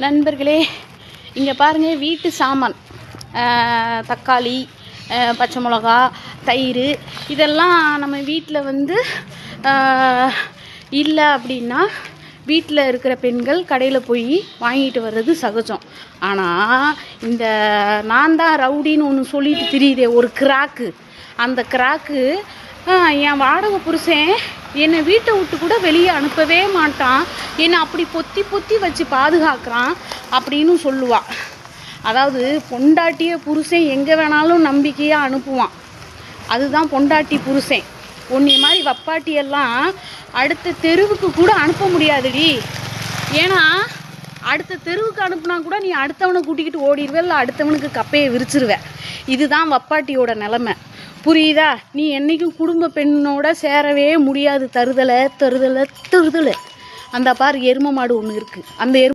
நண்பர்களே இங்கே பாருங்கள் வீட்டு சாமான். தக்காளி பச்சை மிளகா தயிர் இதெல்லாம் நம்ம வீட்டில் வந்து இல்லை அப்படின்னா வீட்டில் இருக்கிற பெண்கள் கடையில் போய் வாங்கிட்டு வர்றது சகஜம். ஆனால் இந்த நான் தான் ரவுடின்னு ஒன்று சொல்லிட்டு தெரியுதே ஒரு கிராக்கு. அந்த கிராக்கு என் வாடகை புருஷன் என்னை வீட்டை விட்டு கூட வெளியே அனுப்பவே மாட்டான். என்னை அப்படி பொத்தி பொத்தி வச்சு பாதுகாக்கிறான் அப்படின்னு சொல்லுவாள் அதாவது பொண்டாட்டிய புருஷன் எங்கே வேணாலும் நம்பிக்கையாக அனுப்புவான். அதுதான் பொண்டாட்டி புருஷன். உன்னை மாதிரி வப்பாட்டியெல்லாம் அடுத்த தெருவுக்கு கூட அனுப்ப முடியாதுடி. ஏன்னா அடுத்த தெருவுக்கு அனுப்புனா கூட நீ அடுத்தவனை கூட்டிக்கிட்டு ஓடிடுவே இல்லை அடுத்தவனுக்கு கப்பையை விரிச்சிருவ. இதுதான் வப்பாட்டியோட நிலமை. புரியுதா? நீ என்றைக்கும் குடும்ப பெண்ணோட சேரவே முடியாது தருதலை தருதலை தருதலை. அந்த பார் எரும மாடு ஒன்று இருக்குது அந்த எரு